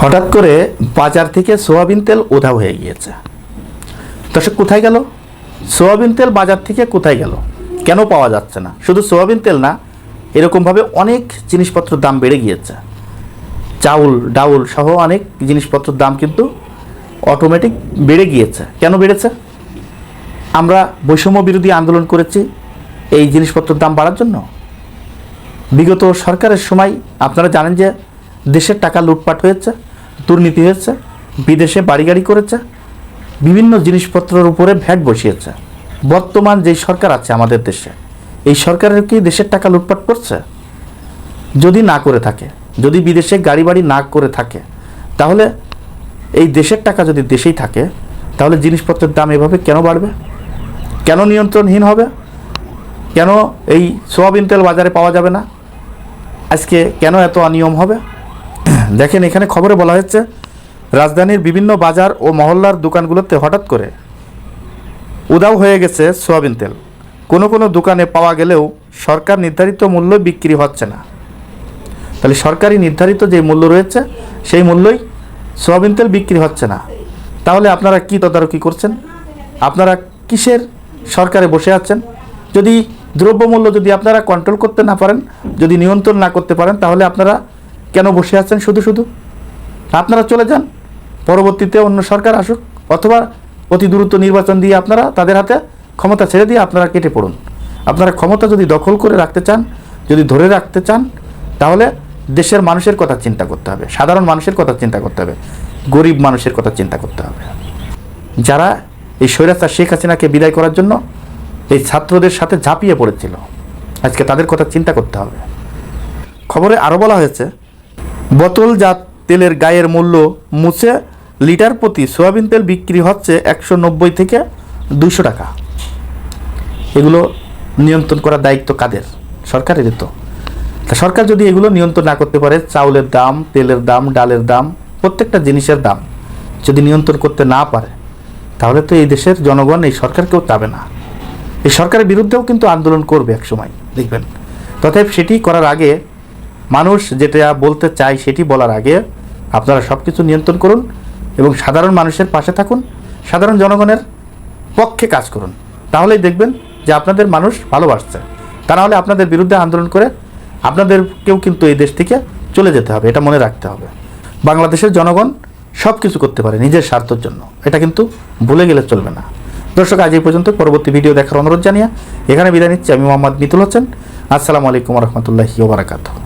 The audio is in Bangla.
হঠাৎ করে বাজার থেকে সোয়াবিন তেল উধাও হয়ে গিয়েছে। দর্শক, কোথায় গেল? সোয়াবিন তেল বাজার থেকে কোথায় গেল? কেন পাওয়া যাচ্ছে না? শুধু সোয়াবিন তেল না, এরকমভাবে অনেক জিনিসপত্রের দাম বেড়ে গিয়েছে। চাউল, ডাউল সহ অনেক জিনিসপত্রের দাম কিন্তু অটোমেটিক বেড়ে গিয়েছে। কেন বেড়েছে? আমরা বৈষম্য বিরোধী আন্দোলন করেছি, এই জিনিসপত্রের দাম বাড়ার জন্য। বিগত সরকারের সময় আপনারা জানেন যে দেশের টাকা লুটপাট হয়েছে, দুর্নীতি হয়েছে, বিদেশে বাড়ি গাড়ি করেছে, বিভিন্ন জিনিসপত্রের উপরে ভ্যাট বসিয়েছে। বর্তমান যেই সরকার আছে আমাদের দেশে, এই সরকারের কি দেশের টাকা লুটপাট করছে? যদি না করে থাকে, যদি বিদেশে গাড়ি বাড়ি না করে থাকে, তাহলে এই দেশের টাকা যদি দেশেই থাকে, তাহলে জিনিসপত্রের দাম এভাবে কেন বাড়বে? কেন নিয়ন্ত্রণহীন হবে? কেন এই সোয়াবিন তেল বাজারে পাওয়া যাবে না? আজকে কেন এত অনিয়ম হবে? দেখেন এখানে খবরে বলা হয়েছে, রাজধানীর বিভিন্ন বাজার ও মহল্লার দোকানগুলোতে হঠাৎ করে উদাও হয়ে গেছে সোয়াবিন তেল। কোনো কোনো দোকানে পাওয়া গেলেও সরকার নির্ধারিত মূল্য বিক্রি হচ্ছে না। তাহলে সরকারি নির্ধারিত যে মূল্য রয়েছে, সেই মূল্যই সোয়াবিন তেল বিক্রি হচ্ছে না। তাহলে আপনারা কি তদারকি করছেন? আপনারা কিসের সরকারে বসে আছেন? যদি দ্রব্যমূল্য যদি আপনারা কন্ট্রোল করতে না পারেন, যদি নিয়ন্ত্রণ না করতে পারেন, তাহলে আপনারা কেন বসে আছেন শুধু শুধু? আপনারা চলে যান, পরবর্তীতে অন্য সরকার আসুক, অথবা অতি দ্রুত নির্বাচন দিয়ে আপনারা তাদের হাতে ক্ষমতা ছেড়ে দিয়ে আপনারা কেটে পড়ুন। আপনারা ক্ষমতা যদি দখল করে রাখতে চান, যদি ধরে রাখতে চান, তাহলে দেশের মানুষের কথা চিন্তা করতে হবে, সাধারণ মানুষের কথা চিন্তা করতে হবে, গরিব মানুষের কথা চিন্তা করতে হবে। যারা এই স্বৈরাচার শেখ হাসিনাকে বিদায় করার জন্য এই ছাত্রদের সাথে ঝাঁপিয়ে পড়েছিল, আজকে তাদের কথা চিন্তা করতে হবে। খবরে আরও বলা হয়েছে বোতলজাত তেলের গায়ের মূল্য মুছে লিটার প্রতি সোয়াবিন তেল বিক্রি হচ্ছে একশো নব্বই থেকে দুশো টাকা। এগুলো নিয়ন্ত্রণ করার দায়িত্ব কাদের? সরকারেরই তো। সরকার যদি এগুলো নিয়ন্ত্রণ না করতে পারে, চাউলের দাম, তেলের দাম, ডালের দাম, প্রত্যেকটা জিনিসের দাম যদি নিয়ন্ত্রণ করতে না পারে, তাহলে তো এই দেশের জনগণ এই সরকারকেও চাবে না। এই সরকারের বিরুদ্ধেও কিন্তু আন্দোলন করবে এক সময় দেখবেন। তথাপি সেটি করার আগে মানুষ যেটা বলতে চায় সেটি বলার আগে আপনারা সব কিছু নিয়ন্ত্রণ করুন এবং সাধারণ মানুষের পাশে থাকুন, সাধারণ জনগণের পক্ষে কাজ করুন। তাহলেই দেখবেন যে আপনাদের মানুষ ভালোবাসছে। তা নাহলে আপনাদের বিরুদ্ধে আন্দোলন করে আপনাদেরকেও কিন্তু এই দেশ থেকে চলে যেতে হবে, এটা মনে রাখতে হবে। বাংলাদেশের জনগণ সব কিছু করতে পারে নিজের স্বার্থের জন্য, এটা কিন্তু ভুলে গেলে চলবে না। দর্শক, আজ এই পর্যন্ত পরবর্তী ভিডিও দেখার অনুরোধ জানিয়ে এখানে বিদায় নিচ্ছি। আমি মোহাম্মদ মিতুল হোসেন। আসসালামু আলাইকুম রহমতুল্লাহি ওবরাকাতুহ